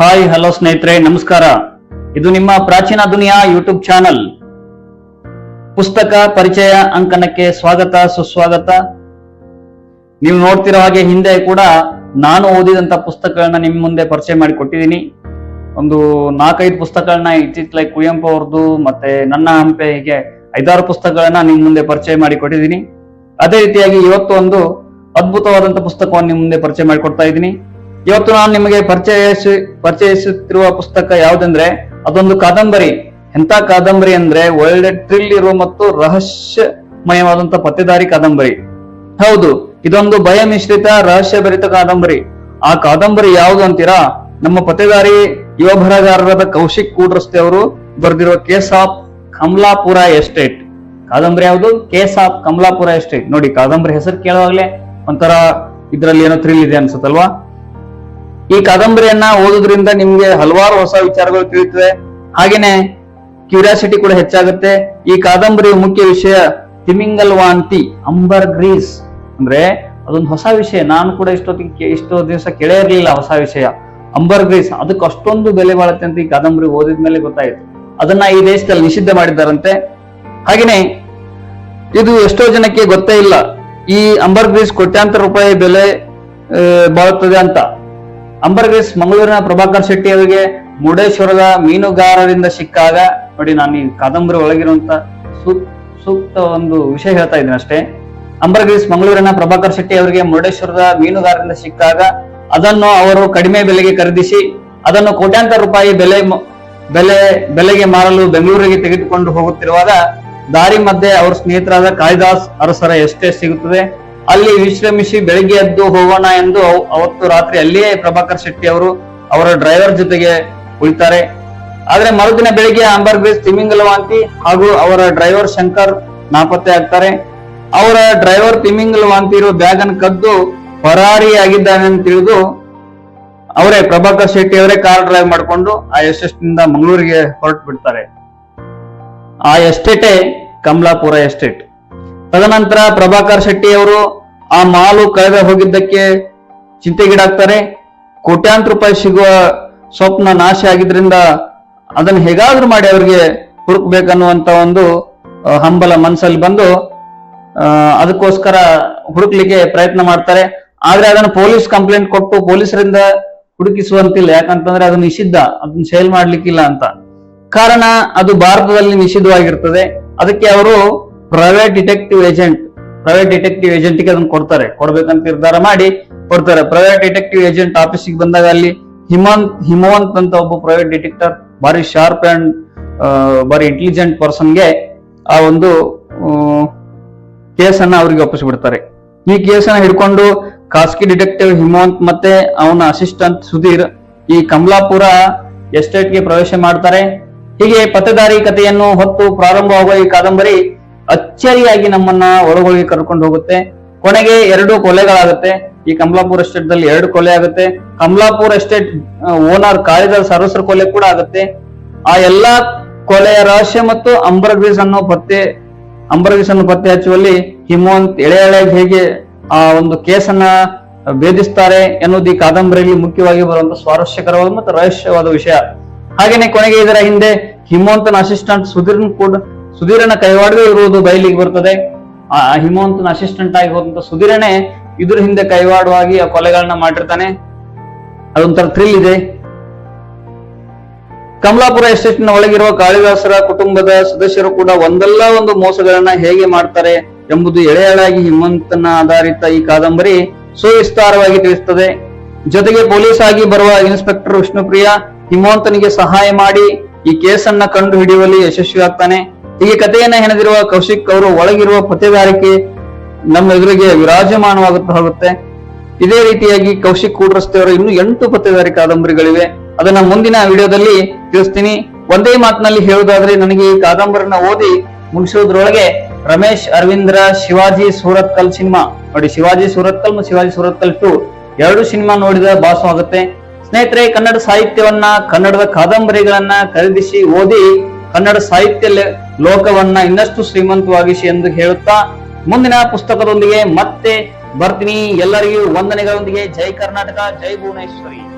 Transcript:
Hi, hello ಸ್ನೇಹಿತರೆ, ನಮಸ್ಕಾರ. ಇದು ನಿಮ್ಮ ಪ್ರಾಚೀನ ದುನಿಯಾ ಯೂಟ್ಯೂಬ್ ಚಾನಲ್. ಪುಸ್ತಕ ಪರಿಚಯ ಅಂಕಣಕ್ಕೆ ಸ್ವಾಗತ, ಸುಸ್ವಾಗತ. ನೀವು ನೋಡ್ತಿರೋ ಹಾಗೆ ಹಿಂದೆ ಕೂಡ ನಾನು ಓದಿದಂತ ಪುಸ್ತಕಗಳನ್ನ ನಿಮ್ ಮುಂದೆ ಪರಿಚಯ ಮಾಡಿ ಕೊಟ್ಟಿದ್ದೀನಿ ಒಂದು ನಾಲ್ಕೈದು ಪುಸ್ತಕಗಳನ್ನ ಲೈಕ್ ಕುವೆಂಪು ಅವ್ರದ್ದು, ಮತ್ತೆ ನನ್ನ ಹಂಪೆ ಐದಾರು ಪುಸ್ತಕಗಳನ್ನ ನಿಮ್ ಮುಂದೆ ಪರಿಚಯ ಮಾಡಿ ಕೊಟ್ಟಿದ್ದೀನಿ ಅದೇ ರೀತಿಯಾಗಿ ಇವತ್ತು ಒಂದು ಅದ್ಭುತವಾದಂತ ಪುಸ್ತಕವನ್ನು ನಿಮ್ ಮುಂದೆ ಪರಿಚಯ ಮಾಡಿಕೊಡ್ತಾ ಇದ್ದೀನಿ. ಇವತ್ತು ನಾನು ನಿಮಗೆ ಪರಿಚಯಿಸಿ, ಪರಿಚಯಿಸುತ್ತಿರುವ ಪುಸ್ತಕ ಯಾವುದಂದ್ರೆ, ಅದೊಂದು ಕಾದಂಬರಿ. ಎಂತ ಕಾದಂಬರಿ ಅಂದ್ರೆ ವರ್ಲ್ಡ್ ಟ್ರಿಲ್ ಇರುವ ಮತ್ತು ರಹಸ್ಯಮಯವಾದಂತ ಪತ್ತೆದಾರಿ ಕಾದಂಬರಿ. ಹೌದು, ಇದೊಂದು ಭಯ ಮಿಶ್ರಿತ ರಹಸ್ಯ ಭರಿತ ಕಾದಂಬರಿ. ಆ ಕಾದಂಬರಿ ಯಾವುದು ಅಂತೀರಾ? ನಮ್ಮ ಪತ್ತೆದಾರಿ ಯುವ ಬರಹಗಾರರಾದ ಕೌಶಿಕ್ ಕೂಡ್ರಸ್ತೆ ಅವರು ಬರೆದಿರುವ ಕೇಸ್ ಆಫ್ ಕಮಲಾಪುರ ಎಸ್ಟೇಟ್. ಕಾದಂಬರಿ ಯಾವುದು? Case of Kamalapura estate. ನೋಡಿ, ಕಾದಂಬರಿ ಹೆಸರು ಕೇಳುವಾಗ್ಲೇ ಒಂಥರ ಇದರಲ್ಲಿ ಏನೋ ಥ್ರಿಲ್ ಇದೆ ಅನ್ಸುತ್ತಲ್ವಾ? ಈ ಕಾದಂಬರಿಯನ್ನ ಓದೋದ್ರಿಂದ ನಿಮ್ಗೆ ಹಲವಾರು ಹೊಸ ವಿಚಾರಗಳು ತಿಳಿಯುತ್ತವೆ. ಹಾಗೇನೆ ಕ್ಯೂರಿಯಾಸಿಟಿ ಕೂಡ ಹೆಚ್ಚಾಗುತ್ತೆ. ಈ ಕಾದಂಬರಿಯ ಮುಖ್ಯ ವಿಷಯ ತಿಮಿಂಗಲ್ ವಾಂತಿ ಅಂಬರ್ ಗ್ರೀಸ್. ಅಂದ್ರೆ ಅದೊಂದು ಹೊಸ ವಿಷಯ. ನಾನು ಕೂಡ ಇಷ್ಟೊತ್ತಿಗೆ ಇಷ್ಟೋ ದಿವಸ ಕೇಳೇ ಇರಲಿಲ್ಲ ಹೊಸ ವಿಷಯ. ಅಂಬರ್ ಗ್ರೀಸ್, ಅದಕ್ಕೆ ಅಷ್ಟೊಂದು ಬೆಲೆ ಬಾಳುತ್ತೆ ಅಂತ ಈ ಕಾದಂಬರಿ ಓದಿದ್ಮೇಲೆ ಗೊತ್ತಾಯಿತು. ಅದನ್ನ ಈ ದೇಶದಲ್ಲಿ ನಿಷಿದ್ಧ ಮಾಡಿದ್ದಾರಂತೆ. ಹಾಗೇನೆ ಇದು ಎಷ್ಟೋ ಜನಕ್ಕೆ ಗೊತ್ತೇ ಇಲ್ಲ. ಈ ಅಂಬರ್ ಗ್ರೀಸ್ ಕೋಟ್ಯಾಂತರ ರೂಪಾಯಿ ಬೆಲೆ ಬಾಳುತ್ತದೆ ಅಂತ. ಅಂಬರ್ ಗ್ರೀಸ್ ಮಂಗಳೂರಿನ ಪ್ರಭಾಕರ್ ಶೆಟ್ಟಿ ಅವರಿಗೆ ಮುರುಡೇಶ್ವರದ ಮೀನುಗಾರರಿಂದ ಸಿಕ್ಕಾಗ ನೋಡಿ ನಾನು ಈ ಕಾದಂಬರಿ ಒಳಗಿರುವಂತ ಸೂಕ್- ಸೂಕ್ತ ಒಂದು ವಿಷಯ ಹೇಳ್ತಾ ಇದ್ದೀನಿ ಅಷ್ಟೇ. ಅಂಬರ್ಗ್ರೀಸ್ ಮಂಗಳೂರಿನ ಪ್ರಭಾಕರ್ ಶೆಟ್ಟಿ ಅವರಿಗೆ ಮುರುಡೇಶ್ವರದ ಮೀನುಗಾರರಿಂದ ಸಿಕ್ಕಾಗ ಅದನ್ನು ಅವರು ಕಡಿಮೆ ಬೆಲೆಗೆ ಖರೀದಿಸಿ ಅದನ್ನು ಕೋಟ್ಯಾಂತರ ರೂಪಾಯಿ ಬೆಲೆ ಬೆಲೆ, ಬೆಲೆಗೆ ಮಾರಲು ಬೆಂಗಳೂರಿಗೆ ತೆಗೆದುಕೊಂಡು ಹೋಗುತ್ತಿರುವಾಗ ದಾರಿ ಮಧ್ಯೆ ಅವರ ಸ್ನೇಹಿತರಾದ ಕಾಳಿದಾಸ್ ಅರಸರ ಎಷ್ಟೇ ಸಿಗುತ್ತದೆ ಅಲ್ಲಿ ವಿಶ್ರಮಿಸಿ ಬೆಳಿಗ್ಗೆ ಎದ್ದು ಹೋಗೋಣ ಎಂದು ಅವ್- ಅವತ್ತು ರಾತ್ರಿ ಅಲ್ಲಿಯೇ ಪ್ರಭಾಕರ್ ಶೆಟ್ಟಿ ಅವರು ಅವರ ಡ್ರೈವರ್ ಜೊತೆಗೆ ಉಳಿತಾರೆ ಆದ್ರೆ ಮರುದಿನ ಬೆಳಿಗ್ಗೆ ಅಂಬರ್ ಗ್ರೀಸ್ ತಿಮಿಂಗಲವಾಂತಿ ಹಾಗೂ ಅವರ ಡ್ರೈವರ್ ಶಂಕರ್ ನಾಪತ್ತೆ ಆಗ್ತಾರೆ. ಅವರ ಡ್ರೈವರ್ ತಿಮಿಂಗಲವಾಂತಿ ಇರುವ ಬ್ಯಾಗ್ ಅನ್ನು ಕದ್ದು ಪರಾರಿಯಾಗಿದ್ದಾನೆ ಅಂತ ತಿಳಿದು ಅವರೇ ಪ್ರಭಾಕರ್ ಶೆಟ್ಟಿ ಅವರೇ ಕಾರ್ ಡ್ರೈವ್ ಮಾಡಿಕೊಂಡು ಆ ಎಸ್ಟೇಟ್ನಿಂದ ಮಂಗಳೂರಿಗೆ ಹೊರಟು ಬಿಡ್ತಾರೆ ಆ ಎಸ್ಟೇಟೇ ಕಮಲಾಪುರ ಎಸ್ಟೇಟ್. ತದನಂತರ ಪ್ರಭಾಕರ್ ಶೆಟ್ಟಿ ಅವರು ಆ ಮಾಲು ಕಳೆದ ಹೋಗಿದ್ದಕ್ಕೆ ಚಿಂತೆಗೀಡಾಗ್ತಾರೆ. ಕೋಟ್ಯಾಂತರ ರೂಪಾಯಿ ಸಿಗುವ ಸ್ವಪ್ನ ನಾಶ ಆಗಿದ್ರಿಂದ ಅದನ್ನು ಹೇಗಾದ್ರೂ ಮಾಡಿ ಅವರಿಗೆ ಹುಡುಕ್ಬೇಕನ್ನುವಂತ ಒಂದು ಹಂಬಲ ಮನಸ್ಸಲ್ಲಿ ಬಂದು ಅದಕ್ಕೋಸ್ಕರ ಹುಡುಕ್ಲಿಕ್ಕೆ ಪ್ರಯತ್ನ ಮಾಡ್ತಾರೆ. ಆದ್ರೆ ಅದನ್ನು ಪೊಲೀಸ್ ಕಂಪ್ಲೇಂಟ್ ಕೊಟ್ಟು ಪೊಲೀಸರಿಂದ ಹುಡುಕಿಸುವಂತಿಲ್ಲ. ಯಾಕಂತಂದ್ರೆ ಅದು ನಿಷಿದ್ಧ. ಅದನ್ನ ಸೇಲ್ ಮಾಡ್ಲಿಕ್ಕಿಲ್ಲ ಅಂತ. ಕಾರಣ ಅದು ಭಾರತದಲ್ಲಿ ನಿಷಿದ್ಧವಾಗಿರ್ತದೆ. ಅದಕ್ಕೆ ಅವರು private detective agent private detective ಏಜೆಂಟ್ಗೆ ಅದನ್ನ ಕೊಡ್ತಾರೆ. ಕೊಡ್ಬೇಕಂತ ನಿರ್ಧಾರ ಮಾಡಿ ಕೊಡ್ತಾರೆ. ಪ್ರೈವೇಟ್ ಡಿಟೆಕ್ಟಿವ್ ಏಜೆಂಟ್ ಆಫೀಸಿಗೆ ಬಂದಾಗ ಅಲ್ಲಿ ಹಿಮಂತ್, ಹಿಮವಂತ್ ಅಂತ ಒಬ್ಬ ಪ್ರೈವೇಟ್ ಡಿಟೆಕ್ಟರ್ ಬಾರಿ ಶಾರ್ಪ್ ಅಂಡ್ ಬಾರಿ ಇಂಟೆಲಿಜೆಂಟ್ ಪರ್ಸನ್ಗೆ ಆ ಒಂದು ಕೇಸನ್ನ ಅವರಿಗೆ ಒಪ್ಪಿಸ್ಬಿಡ್ತಾರೆ. ಈ ಕೇಸನ್ನ ಹಿಡ್ಕೊಂಡು ಖಾಸಗಿ ಡಿಟೆಕ್ಟಿವ್ ಹಿಮವಂತ್ ಮತ್ತೆ ಅವನ ಅಸಿಸ್ಟೆಂಟ್ ಸುಧೀರ್ ಈ ಕಮಲಾಪುರ ಎಸ್ಟೇಟ್ಗೆ ಪ್ರವೇಶ ಮಾಡ್ತಾರೆ. ಹೀಗೆ ಪತ್ತೇದಾರಿ ಕಥೆಯನ್ನು ಹೊತ್ತು ಪ್ರಾರಂಭವಾಗುವ ಈ ಕಾದಂಬರಿ ಅಚ್ಚರಿಯಾಗಿ ನಮ್ಮನ್ನ ಒಳಗೊಳಗೆ ಕರ್ಕೊಂಡು ಹೋಗುತ್ತೆ. ಕೊನೆಗೆ ಎರಡು ಕೊಲೆಗಳಾಗುತ್ತೆ. ಈ ಕಮಲಾಪುರ ಎಸ್ಟೇಟ್ ದಲ್ಲಿ ಎರಡು ಕೊಲೆ ಆಗುತ್ತೆ. ಕಮಲಾಪುರ ಎಸ್ಟೇಟ್ ಓನರ್ ಕಾಳಿದಾಸ್ ಅರಸರ ಕೊಲೆ ಕೂಡ ಆಗುತ್ತೆ. ಆ ಎಲ್ಲಾ ಕೊಲೆಯ ರಹಸ್ಯ ಮತ್ತು ಅಂಬರ್ಗ್ರೀಸ್ ಅನ್ನೋ ಪತ್ತೆ ಅಂಬರ್ಗ್ರೀಸ್ ಅನ್ನು ಪತ್ತೆ ಹಚ್ಚುವಲ್ಲಿ ಹಿಮವಂತ್ ಎಳೆ ಎಳೆ ಹೇಗೆ ಆ ಒಂದು ಕೇಸನ್ನ ಭೇದಿಸ್ತಾರೆ ಎನ್ನುವುದು ಈ ಕಾದಂಬರಿಯಲ್ಲಿ ಮುಖ್ಯವಾಗಿ ಬರುವಂತ ಸ್ವಾರಸ್ಯಕರವಾದ ಮತ್ತು ರಹಸ್ಯವಾದ ವಿಷಯ. ಹಾಗೇನೆ ಕೊನೆಗೆ ಇದರ ಹಿಂದೆ ಹಿಮವಂತನ ಅಸಿಸ್ಟೆಂಟ್ ಸುಧೀರ್ನ್ ಕೂಡ ಸುಧೀರನ ಕೈವಾಡವೇ ಇರುವುದು ಬಯಲಿಗೆ ಬರ್ತದೆ. ಆ ಹಿಮವಂತನ ಅಸಿಸ್ಟೆಂಟ್ ಆಗಿ ಹೋದಂತ ಸುಧೀರನೇ ಇದ್ರ ಹಿಂದೆ ಕೈವಾಡವಾಗಿ ಆ ಕೊಲೆಗಳನ್ನ ಮಾಡಿರ್ತಾನೆ. ಅದೊಂಥರ ಥ್ರಿಲ್ ಇದೆ. ಕಮಲಾಪುರ ಎಸ್ಟೇಟ್ನ ಒಳಗಿರುವ ಕಾಳಿದಾಸರ ಕುಟುಂಬದ ಸದಸ್ಯರು ಕೂಡ ಒಂದಲ್ಲ ಒಂದು ಮೋಸಗಳನ್ನ ಹೇಗೆ ಮಾಡ್ತಾರೆ ಎಂಬುದು ಎಳೆಯಳಾಗಿ ಹಿಮಂತನ ಆಧಾರಿತ ಈ ಕಾದಂಬರಿ ಸುವಿಸ್ತಾರವಾಗಿ ತಿಳಿಸುತ್ತದೆ ಜೊತೆಗೆ ಪೊಲೀಸ್ ಆಗಿ ಬರುವ ಇನ್ಸ್ಪೆಕ್ಟರ್ ವಿಷ್ಣುಪ್ರಿಯ ಹಿಮವಂತನಿಗೆ ಸಹಾಯ ಮಾಡಿ ಈ ಕೇಸನ್ನ ಕಂಡು ಹಿಡಿಯುವಲ್ಲಿ ಯಶಸ್ವಿ ಆಗ್ತಾನೆ ಹೀಗೆ ಕಥೆಯನ್ನ ಹೆಣೆದಿರುವ ಕೌಶಿಕ್ ಅವರು ಒಳಗಿರುವ ಪತ್ತೆಗಾರಿಕೆ ನಮ್ಮ ಎದುರಿಗೆ ವಿರಾಜಮಾನವಾಗುತ್ತಾ ಹೋಗುತ್ತೆ. ಇದೇ ರೀತಿಯಾಗಿ ಕೌಶಿಕ್ ಕೂಡ್ರಸ್ತೆ ಇನ್ನೂ ಎಂಟು ಪತ್ತೆದಾರಿ ಕಾದಂಬರಿಗಳಿವೆ. ಅದನ್ನ ಮುಂದಿನ ವಿಡಿಯೋದಲ್ಲಿ ತಿಳಿಸ್ತೀನಿ. ಒಂದೇ ಮಾತಿನಲ್ಲಿ ಹೇಳುವುದಾದ್ರೆ ನನಗೆ ಈ ಕಾದಂಬರಿನ ಓದಿ ಮುಗಿಸೋದ್ರೊಳಗೆ ರಮೇಶ್, ಅರವಿಂದ್ರ, ಶಿವಾಜಿ ಸೂರತ್ಕಲ್ ಸಿನಿಮಾ. ನೋಡಿ, ಶಿವಾಜಿ ಸೂರತ್ಕಲ್ ಮತ್ತು ಶಿವಾಜಿ ಸೂರತ್ಕಲ್ ಟು ಎರಡು ಸಿನಿಮಾ ನೋಡಿದ ಭಾಸವಾಗುತ್ತೆ ಸ್ನೇಹಿತರೆ, ಕನ್ನಡ ಸಾಹಿತ್ಯವನ್ನ, ಕನ್ನಡದ ಕಾದಂಬರಿಗಳನ್ನ ಖರೀದಿಸಿ ಓದಿ ಕನ್ನಡ ಸಾಹಿತ್ಯ ಲೋಕವನ್ನ ಇನ್ನಷ್ಟು ಶ್ರೀಮಂತವಾಗಿಸಿ ಎಂದು ಹೇಳುತ್ತಾ ಮುಂದಿನ ಪುಸ್ತಕದೊಂದಿಗೆ ಮತ್ತೆ ಬರ್ತೀನಿ. ಎಲ್ಲರಿಗೂ ವಂದನೆಗಳೊಂದಿಗೆ. ಜೈ ಕರ್ನಾಟಕ, ಜೈ ಭುವನೇಶ್ವರಿ.